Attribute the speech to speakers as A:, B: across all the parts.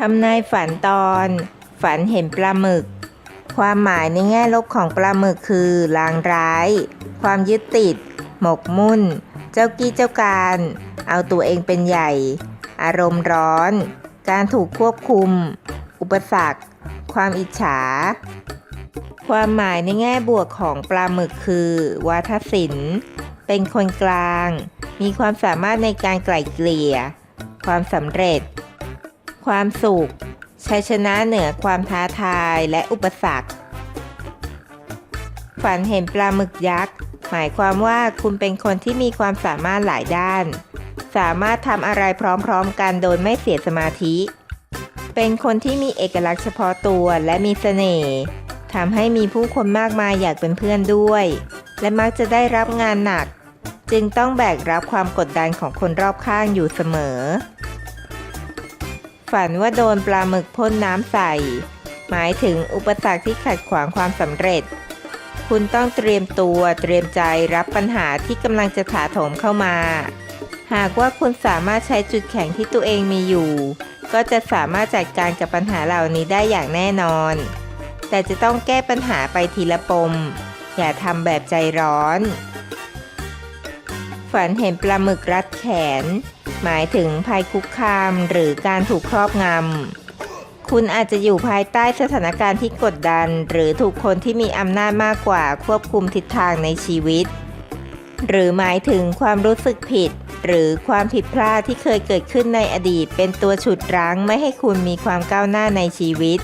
A: ทำนายฝันตอน ฝันเห็นปลาหมึก ความหมายในแง่ลบของปลาหมึกคือลางร้าย ความยึดติด หมกมุ่น เจ้ากี้เจ้าการ เอาตัวเองเป็นใหญ่ อารมณ์ร้อน การถูกควบคุม อุปสรรค ความอิจฉา ความหมายในแง่บวกของปลาหมึกคือ วาทศิลป์เป็นคนกลาง มีความสามารถในการไกล่เกลี่ย ความสำเร็จ ความสุข ชัยชนะเหนือความท้าทายและอุปสรรค ฝันเห็นปลาหมึกยักษ์ หมายความว่าคุณเป็นคนที่มีความสามารถหลายด้าน สามารถทำอะไรพร้อมๆกันโดยไม่เสียสมาธิ เป็นคนที่มีเอกลักษณ์เฉพาะตัวและมีเสน่ห์ทำให้มีผู้คนมากมายอยากเป็นเพื่อนด้วย และมักจะได้รับงานหนัก จึงต้องแบกรับความกดดันของคนรอบข้างอยู่เสมอ ฝันว่าโดนปลาหมึกพ่นน้ำใส่ หมายถึงอุปสรรคที่ขัดขวางความสำเร็จ คุณต้องเตรียมตัวเตรียมใจรับปัญหาที่กำลังจะถาโถมเข้ามา หากว่าคุณสามารถใช้จุดแข็งที่ตัวเองมีอยู่ ก็จะสามารถจัดการกับปัญหาเหล่านี้ได้อย่างแน่นอน แต่จะต้องแก้ปัญหาไปทีละปม อย่าทำแบบใจร้อน ฝันเห็นปลาหมึกรัดแขน หมายถึงภัยคุกคามหรือการถูกครอบงำ คุณอาจจะอยู่ภายใต้สถานการณ์ที่กดดัน หรือถูกคนที่มีอำนาจมากกว่าควบคุมทิศทางในชีวิต หรือหมายถึงความรู้สึกผิด หรือความผิดพลาดที่เคยเกิดขึ้นในอดีต เป็นตัวฉุดรั้งไม่ให้คุณมีความก้าวหน้าในชีวิต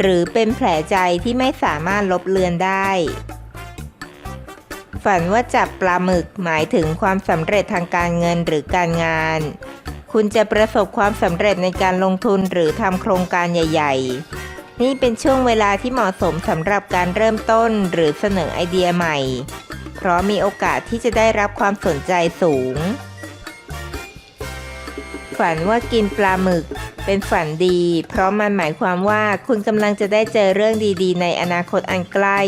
A: หรือเป็นแผลใจที่ไม่สามารถลบเลือนได้ ฝันว่าจับปลาหมึกหมายถึงความสำเร็จทางการเงินหรือการงาน คุณจะประสบความสำเร็จในการลงทุนหรือทำโครงการใหญ่ ๆ นี่เป็นช่วงเวลาที่เหมาะสมสำหรับการเริ่มต้นหรือเสนอไอเดียใหม่ เพราะมีโอกาสที่จะได้รับความสนใจสูง ฝันว่ากินปลาหมึกเป็นฝันดี เพราะมันหมายความว่าคุณกำลังจะได้เจอเรื่องดีๆ ในอนาคตอันใกล้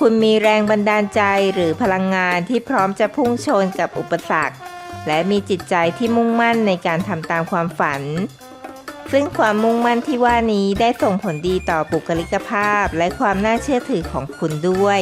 A: คุณมีแรงบันดาลใจหรือพลังงานที่พร้อมจะพุ่งชนกับอุปสรรค และมีจิตใจที่มุ่งมั่นในการทำตามความฝัน ซึ่งความมุ่งมั่นที่ว่านี้ได้ส่งผลดีต่อบุคลิกภาพและความน่าเชื่อถือของคุณด้วย